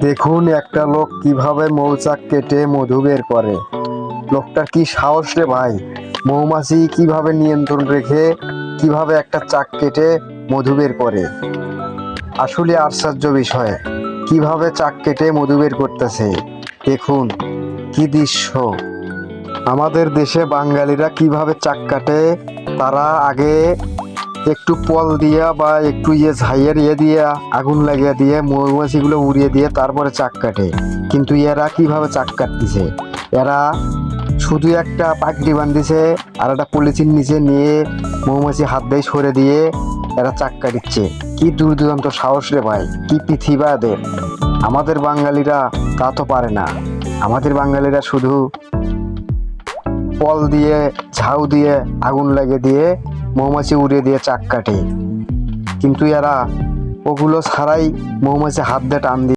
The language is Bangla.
দেখুন একটা লোক কীভাবে মৌচাক কেটে মধু বের করে। লোকটার কি সাহস রে ভাই? মৌমাছি কীভাবে নিয়ন্ত্রণ রেখে, কীভাবে একটা চাক কেটে মধু বের করে? আসলে আশ্চর্য বিষয়, কীভাবে চাক কেটে মধু বের করতেছে? দেখুন, কি দৃশ্য। আমাদের দেশে বাঙালিরা কীভাবে চাক কাটে, তারা আগে একটু পল দিয়া বা একটু ইয়ে ঝাইয়ের ইয়ে দিয়ে, আগুন লাগিয়ে দিয়ে মৌমাছিগুলো উড়িয়ে দিয়ে তারপরে চাক কাটে। কিন্তু এরা কীভাবে চাক কাটতেছে? এরা শুধু একটা পাকড়ি বান্ধিছে আর একটা পলিথিন নিচে নিয়ে মৌমাছি হাত দিয়ে সরে দিয়ে এরা চাক কাটিচ্ছে। কি দূর দূরান্ত সাহস রে ভাই, কি পৃথিবী এদের। আমাদের বাঙালিরা তা তো পারে না। আমাদের বাঙালিরা শুধু পল দিয়ে, ঝাউ দিয়ে, আগুন লাগিয়ে দিয়ে মৌমাছি উড়িয়ে দিয়ে চাক কাটে। কিন্তু এরা ওগুলো ছাড়াই মৌমাছি হাত দিয়ে টান দিয়ে